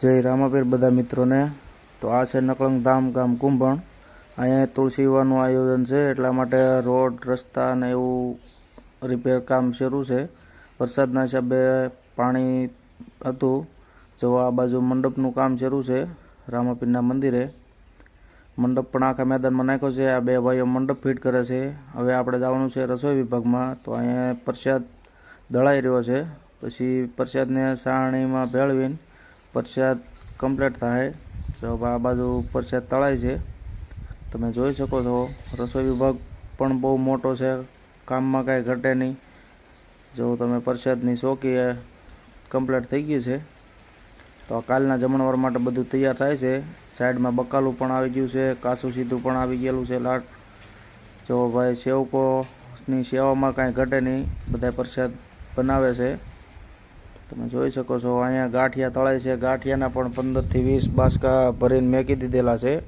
જય રામાપીર બધા મિત્રોને. તો આ છે નકળંગ ધામ ગામ કુંભણ. અહીંયા તુલસી વિવાહનું આયોજન છે, એટલા માટે રોડ, રસ્તા અને એવું રિપેર કામ શરૂ છે. વરસાદના હિસાબે પાણી હતું. જો આ બાજુ મંડપનું કામ શરૂ છે, રામાપીરના મંદિરે. મંડપ પણ આખા મેદાનમાં નાખ્યો છે, આ બે ભાઈઓ મંડપ ફિટ કરે છે. હવે આપણે જવાનું છે રસોઈ વિભાગમાં. તો અહીંયા પ્રસાદ દળાઈ રહ્યો છે. પછી પ્રસાદને સાણીમાં ભેળવીને પ્રસાદ કમ્પ્લીટ થાય. હવે આ બાજુ પરસાદ તળાય છે. તમે જોઈ શકો છો, રસોઈ વિભાગ પણ બહુ મોટો છે. કામમાં કાંઈ ઘટે નહીં. જો તમે પ્રસાદની ચોકી કમ્પ્લીટ થઈ ગઈ છે. તો કાલના જમણવાર માટે બધું તૈયાર થાય છે. સાઈડમાં બકાલું પણ આવી ગયું છે કાસું સીધું પણ આવી ગયેલું છે લાટ. જો ભાઈ સેવકોની સેવામાં કાંઈ ઘટે નહીં બધા પ્રસાદ બનાવે છે. તમે જોઈ શકો છો, અહીંયા ગાંઠિયા તળાય છે. ગાંઠિયાના પણ પંદરથી વીસ બાસકા ભરીને મેકી દીધેલા છે.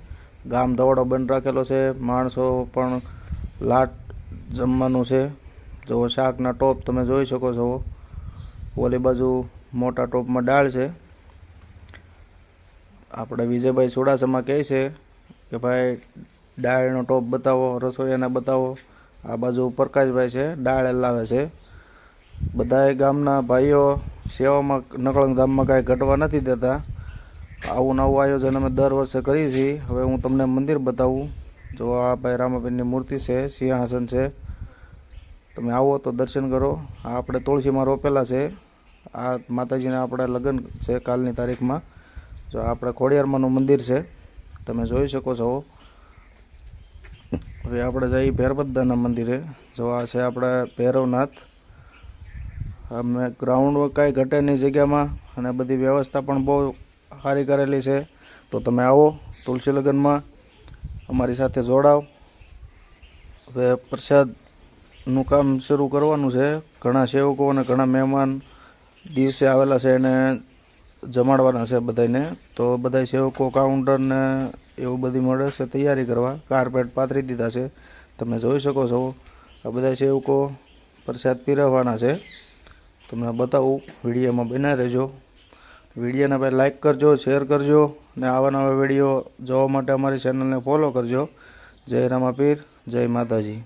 ગામ ધવાડો બંધ રાખેલો છે. માણસો પણ લાટ જમવાનું છે. જો શાકના ટોપ તમે જોઈ શકો છો. ઓલી બાજુ મોટા ટોપમાં દાળ છે. આપણે વિજયભાઈ ચુડાસમા કહે છે કે, ભાઈ, દાળનો ટોપ બતાવો, રસોઈયાના બતાવો. આ બાજુ પ્રકાશભાઈ છે, દાળ લાવે છે. બધાએ ગામના ભાઈઓ સેવામાં નકળંગ ધામમાં કાંઈ ઘટવા નથી દેતા. આવું નવું આયોજન અમે દર વર્ષે કરીએ છીએ. હવે હું તમને મંદિર બતાવું. જો આ ભાઈ રામાબેનની મૂર્તિ છે, સિંહાસન છે, તમે આવો તો દર્શન કરો. આ આપણે તુલસીમાં રોપેલા છે. આ માતાજીના આપણા લગ્ન છે કાલની તારીખમાં. જો આપણે ખોડિયારમાંનું મંદિર છે, તમે જોઈ શકો છો. હવે આપણે જઈએ ભેરબદ્દાના મંદિરે. જો આ છે આપણા ભૈરવનાથ. અમે ગ્રાઉન્ડ કાંઈ ઘટે નહીં જગ્યામાં અને બધી વ્યવસ્થા પણ બહુ સારી કરેલી છે. તો તમે આવો તુલસી લગ્નમાં અમારી સાથે જોડાવ. હવે પ્રસાદનું કામ શરૂ કરવાનું છે. ઘણા સેવકો અને ઘણા મહેમાન દિવસે આવેલા છે એને જમાડવાના છે બધાને તો બધા સેવકો કાઉન્ટર ને એવું બધી મળે છે તૈયારી કરવા. કાર્પેટ પાથરી દીધા છે. તમે જોઈ શકો છો. આ બધા સેવકો પ્રસાદ પીરવવાના છે. તમને બતાવું, વિડીયોમાં બના રહેજો. વિડીયોને ભાઈ લાઇક કરજો શેર કરજો, ને આવા નવા વીડિયો જોવા માટે અમારી ચેનલને ફોલો કરજો. જય રામાપીર, જય માતાજી.